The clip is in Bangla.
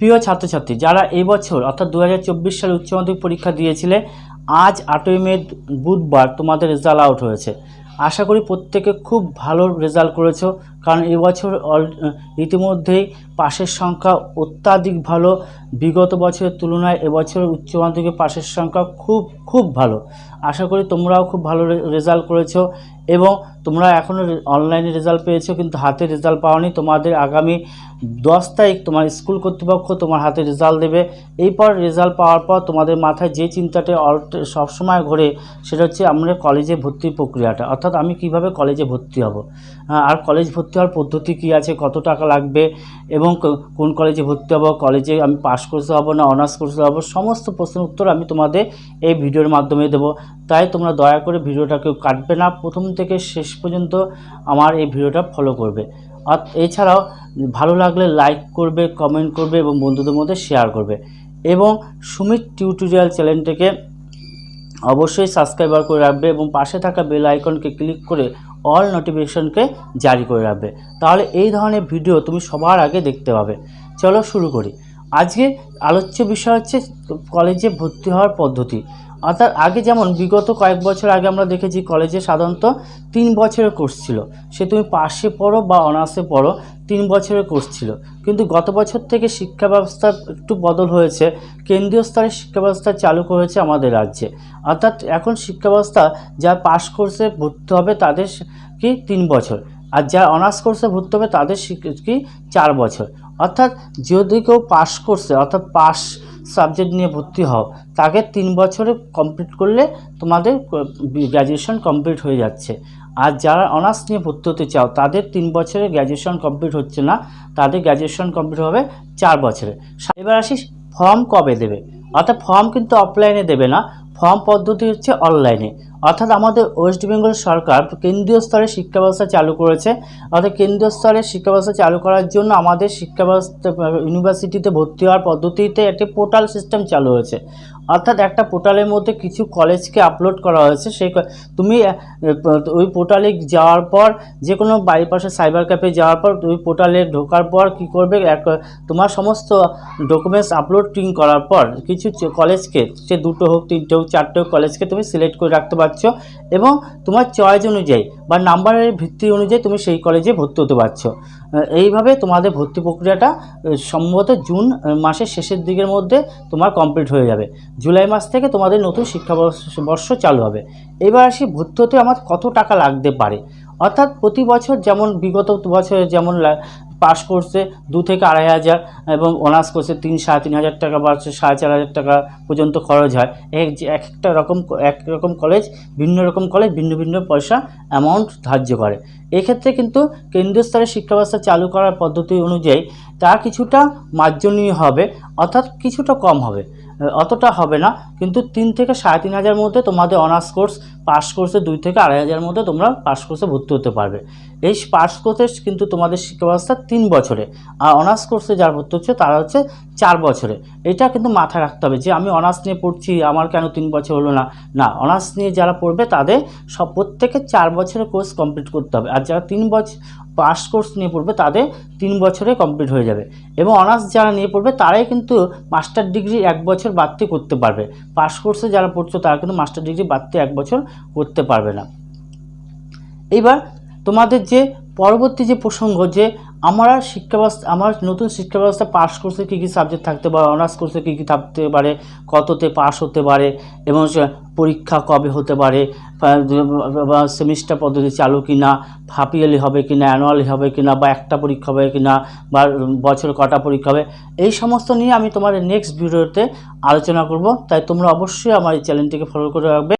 প্রিয় ছাত্রছাত্রী, যারা এই বছর, অর্থাৎ দু হাজার চব্বিশ সালে উচ্চ মাধ্যমিক পরীক্ষা দিয়েছিলে, আজ আটই মে বুধবার তোমাদের রেজাল্ট আউট হয়েছে। আশা করি প্রত্যেকে খুব ভালো রেজাল্ট করেছ, কারণ এবছর অল, ইতিমধ্যেই পাশের সংখ্যা অত্যাধিক ভালো। বিগত বছরের তুলনায় এবছর উচ্চ মাধ্যমিকের পাশের সংখ্যা খুব খুব ভালো। আশা করি তোমরাও খুব ভালো রেজাল্ট করেছ। এবং তোমরা এখনও অনলাইনে রেজাল্ট পেয়েছ, কিন্তু হাতে রেজাল্ট পাওনি। তোমাদের আগামী দশ তারিখ তোমার স্কুল কর্তৃপক্ষ তোমার হাতে রেজাল্ট দেবে। এরপর রেজাল্ট পাওয়ার পর তোমাদের মাথায় যে চিন্তাটা সবসময় ঘোরে, সেটা হচ্ছে আমরা কলেজে ভর্তির প্রক্রিয়াটা। অর্থাৎ আমি কীভাবে কলেজে ভর্তি হব? আর কলেজ ভর্তি হওয়ার পদ্ধতি কী আছে? কত টাকা লাগবে? এবং কোন কলেজে ভর্তি হব? কলেজে আমি পাস করতে হব না অনার্স করতে হব? সমস্ত প্রশ্নের উত্তর আমি তোমাদের এই ভিডিওর মাধ্যমে দেবো। তাই তোমরা দয়া করে ভিডিওটা কেউ কাটবে না। প্রথম থেকে শেষ পর্যন্ত আমার এই ভিডিওটা ফলো করবে। আর এছাড়াও ভালো লাগলে লাইক করবে কমেন্ট করবে এবং বন্ধুদের মধ্যে শেয়ার করবে। এবং সুমিত টিউটোরিয়াল চ্যানেলটিকে অবশ্যই সাবস্ক্রাইবার করে রাখবে এবং পাশে থাকা বেল আইকনকে ক্লিক করে অল নোটিফিকেশনকে জারি করে রাখবে। তাহলে এই ধরনের ভিডিও তুমি সবার আগে দেখতে পাবে। চলো শুরু করি। আজকে আলোচ্য বিষয় হচ্ছে কলেজে ভর্তি হওয়ার পদ্ধতি। অর্থাৎ আগে যেমন বিগত কয়েক বছর আগে আমরা দেখেছি কলেজে সাধারণত তিন বছরের কোর্স ছিল। সে তুমি পাশে পড়ো বা অনার্সে পড়ো, তিন বছরের কোর্স ছিল। কিন্তু গত বছর থেকে শিক্ষা ব্যবস্থা একটু বদল হয়েছে। কেন্দ্রীয় স্তরে শিক্ষা ব্যবস্থা চালু করেছে আমাদের রাজ্যে। অর্থাৎ এখন শিক্ষা ব্যবস্থা যা পাস কোর্সে ভর্তি হবে তাদের কি তিন বছর। আর যারা অনার্স কোর্সে ভর্তি হবে তাদের কি? চার বছর। অর্থাৎ যদি কেউ পাস কোর্সে অর্থাৎ পাস সাবজেক্ট নিয়ে ভর্তি হও, তাকে তিন বছরে কমপ্লিট করলে তোমাদের গ্র্যাজুয়েশন কমপ্লিট হয়ে যাচ্ছে। আর যারা অনার্স নিয়ে ভর্তি হতে চাও, তাদের তিন বছরে গ্র্যাজুয়েশন কমপ্লিট হচ্ছে না, তাদের গ্র্যাজুয়েশন কমপ্লিট হবে চার বছরে। এবার আসি ফর্ম কবে দেবে? অর্থাৎ ফর্ম কিন্তু অফলাইনে দেবে না ফর্ম পদ্ধতি হচ্ছে অনলাইনে অর্থাৎ আমাদের ওয়েস্ট বেঙ্গল সরকার কেন্দ্রীয় স্তরে শিক্ষা ব্যবস্থা চালু করেছে। অর্থাৎ কেন্দ্রীয় স্তরে শিক্ষা ব্যবস্থা চালু করার জন্য আমাদের শিক্ষা ব্যবস্থা, ইউনিভার্সিটিতে ভর্তি হওয়ার পদ্ধতিতে একটি পোর্টাল সিস্টেম চালু হয়েছে। অর্থাৎ একটা পোর্টালের মধ্যে কিছু কলেজকে আপলোড করা হয়েছে। সেই তুমি ওই পোর্টালে যাওয়ার পর যে কোনো বাড়ির পাশে সাইবার ক্যাফে যাওয়ার পর, ওই পোর্টালে ঢোকার পর কি করবে? এক, তোমার সমস্ত ডকুমেন্টস আপলোডিং করার পর, কিছু কলেজকে, সে দুটো হোক, তিনটে হোক, চারটে হোক, কলেজকে তুমি সিলেক্ট করে রাখতে পারছ। এবং তোমার চয়েস অনুযায়ী বা নাম্বারের ভিত্তি অনুযায়ী তুমি সেই কলেজে ভর্তি হতে পারছ। এইভাবে তোমাদের ভর্তি প্রক্রিয়াটা সম্ভবত জুন মাসের শেষের দিকের মধ্যে তোমার কমপ্লিট হয়ে যাবে। জুলাই মাস থেকে তোমাদের নতুন শিক্ষাবর্ষ বর্ষ চালু হবে। এবার আসি ভর্তি হতে আমার কত টাকা লাগতে পারে? অর্থাৎ প্রতি বছর যেমন বিগত বছরে যেমন পাস কোর্সে দু থেকে আড়াই হাজার এবং অনার্স কোর্সে তিন সাড়ে তিন হাজার টাকা বা সাড়ে চার হাজার টাকা পর্যন্ত খরচ হয়। এক একটা রকম এক রকম কলেজ ভিন্ন রকম কলেজ ভিন্ন ভিন্ন পয়সা অ্যামাউন্ট ধার্য করে। এক্ষেত্রে কিন্তু কেন্দ্রীয় স্তরে শিক্ষা ব্যবস্থা চালু করার পদ্ধতি অনুযায়ী তা কিছুটা মার্জনীয় হবে, অর্থাৎ কিছুটা কম হবে। অতটা হবে না। কিন্তু তিন থেকে সাড়ে তিন হাজার মধ্যে তোমাদের অনার্স কোর্স পাস কোর্সে দুই থেকে আড়াই হাজার মধ্যে তোমরা পাস কোর্সে ভর্তি হতে পারবে। এই পাস কোর্সে কিন্তু তোমাদের শিক্ষা ব্যবস্থা তিন বছরে। আর অনার্স কোর্সে যারা ভর্তি হচ্ছে, তারা হচ্ছে চার বছরে। এটা কিন্তু মাথায় রাখতে হবে যে, আমি অনার্স নিয়ে পড়ছি, আমার কেন তিন বছর হলো না? না অনার্স নিয়ে যারা পড়বে, তাদের সব প্রত্যেকে চার বছরের কোর্স কমপ্লিট করতে হবে। আর যারা তিন বছর পাস কোর্স নিয়ে পড়বে, তাদের তিন বছরে কমপ্লিট হয়ে যাবে। এবং অনার্স যারা নিয়ে পড়বে, তারাই কিন্তু মাস্টার ডিগ্রি এক বছর বাড়তি করতে পারবে। পাস কোর্সে যারা পড়ছো, তারা কিন্তু মাস্টার ডিগ্রি বাড়তি এক বছর করতে পারবে না। এইবার তোমাদের যে পরবর্তী যে প্রসঙ্গ, যে আমরা শিক্ষা ব্যবস্থা আমার নতুন শিক্ষা ব্যবস্থা পাস কোর্সে কী কী সাবজেক্ট থাকতে পারে অনার্স কোর্সে কী কী থাকতে পারে, কততে পাস হতে পারে, এবং পরীক্ষা কবে হতে পারে সেমিস্টার পদ্ধতি চালু কি না হাফ ইয়ারলি হবে কি না অ্যানুয়ালি হবে কি না বা একটা পরীক্ষা হবে কি না বা, বছর কটা পরীক্ষা হবে, এই সমস্ত নিয়ে আমি তোমাদের নেক্সট ভিডিওতে আলোচনা করব। তাই তোমরা অবশ্যই আমার এই চ্যানেলটিকে ফলো করে রাখবে।